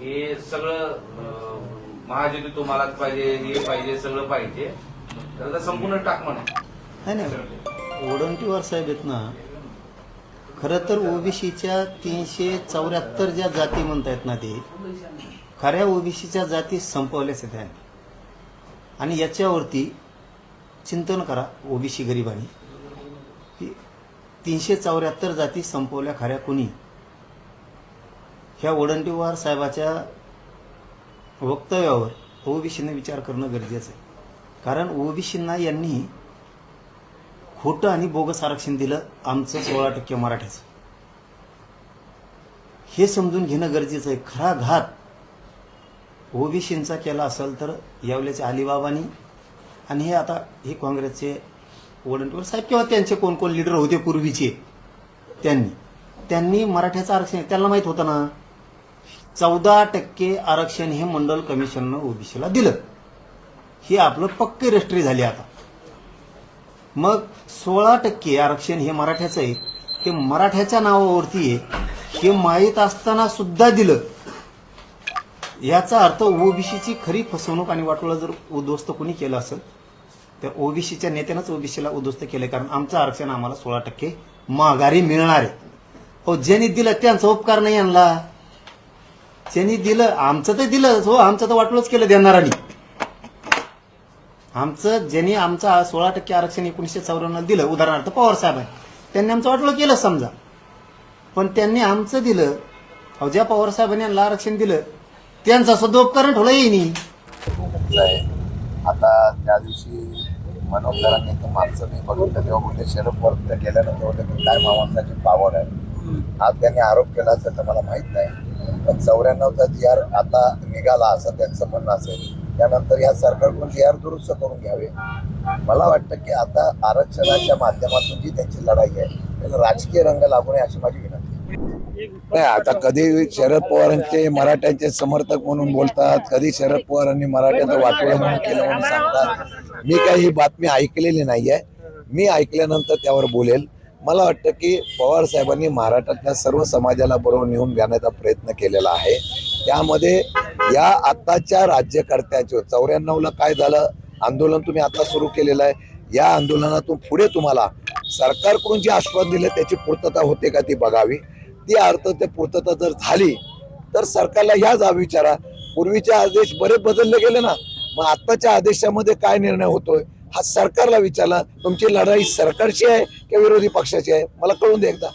हे सगळं महाजनी तुम्हालाच पाहिजे हे पाहिजे सगळं पाहिजे. तर संपूर्ण टाक म्हणा. नाही वडंटीवार साहेब आहेत ना खरं तर ओबीसीच्या तीनशे चौऱ्याहत्तर ज्या जाती म्हणतायत ना ते खऱ्या ओबीसीच्या जाती संपवल्याच आहेत आणि याच्यावरती चिंतन करा ओबीसी गरिबांनी की तीनशे चौऱ्याहत्तर जाती संपवल्या खऱ्या कोणी? ह्या वडंटीवार साहेबाच्या वक्तव्यावर ओबीसीनं विचार करणं गरजेचं आहे. कारण ओबीसींना यांनी खोटं आणि बोगस आरक्षण दिलं आमचं सोळा टक्के मराठ्याचं हे समजून घेणं गरजेचं आहे. खरा घात ओबीसींचा केला असेल तर यावल्याचे अलिबाबानी आणि हे आता हे काँग्रेसचे वडंटीवर साहेब किंवा त्यांचे कोण कोण लिडर होते पूर्वीचे त्यांनी. त्यांनी मराठ्याचं आरक्षण त्यांना माहीत होतं ना? चौदा टक्के आरक्षण हे मंडल कमिशननं ओबीसीला दिलं. हे आपलं पक्के रजिस्ट्री झाली आता. मग सोळा टक्के आरक्षण हे मराठ्याचं आहे. ते मराठ्याच्या नावावरती आहे. हे माहीत असताना सुद्धा दिलं. याचा अर्थ ओबीसीची खरी फसवणूक आणि वाटोळा जर उद्ध्वस्त कोणी केलं असेल तर ओबीसीच्या नेत्यानंच ओबीसीला उद्ध्वस्त केलं कारण आमचं आरक्षण आम्हाला सोळा टक्के माघारी मिळणार आहे. हो ज्यांनी दिलं त्यांचा उपकार नाही आणला. ज्यांनी दिलं आमचं तर दिलं हो आमचं तर वाटोळच केलं देणारानी आमचं ज्यांनी आमचं सोळा टक्के आरक्षण एकोणीसशे चौऱ्याण्णव दिलं उदाहरणार्थ पवार साहेब आहे. त्यांनी आमचं वाटलं केलं समजा. पण त्यांनी आमचं दिलं अहो ज्या पवार साहेबांनी यांना आरक्षण दिलं त्यांचा सुद्धा उपकरण ठेवला येईनी आता त्या दिवशी मनोहरांनी तर माणसं मी बघितलं तेव्हा बोलले शरद पवार गेल्यानंतर की काय मामांसाठी पावर आहे. आज त्यांनी आरोप केला असेल तर मला माहीत नाही. चौऱ्याण्णवचा जी आर आता निघाला असं त्यांचं म्हणणं असेल. त्यानंतर या सरकारकडून जी आर दुरुस्त करून घ्यावे. मला वाटतं की आता आरक्षणाच्या माध्यमातून जी त्यांची लढाई आहे त्याला राजकीय रंग लागू नये अशी माझी विनंती नाही आता कधी शरद पवारांचे मराठ्यांचे समर्थक म्हणून बोलतात कधी शरद पवारांनी मराठ्यांचं वाटोळं म्हणून केलं म्हणून सांगतात. मी काही ही बातमी ऐकलेली नाहीये. मी ऐकल्यानंतर त्यावर बोलेल. मला वाटतं की पवार साहेबांनी महाराष्ट्रातल्या सर्व समाजाला बरोबर नेऊन जाण्याचा प्रयत्न केलेला आहे. त्यामध्ये या आत्ताच्या राज्यकर्त्याचे चौऱ्याण्णवला काय झालं? आंदोलन तुम्ही आता सुरू केलेलं आहे. या आंदोलनातून पुढे तुम्हाला सरकारकडून जे आश्वासन दिलं त्याची पूर्तता होते का ती बघावी? ती अर्थ ते पूर्तता जर झाली तर सरकारला ह्या जा विचारा. पूर्वीचे आदेश बरेच बदलले गेले ना. मग आत्ताच्या आदेशामध्ये काय निर्णय होतोय? हा सरकारला विचारला तुमची लढाई सरकारची आहे की विरोधी पक्षाची आहे? मला कळून दे एकदा.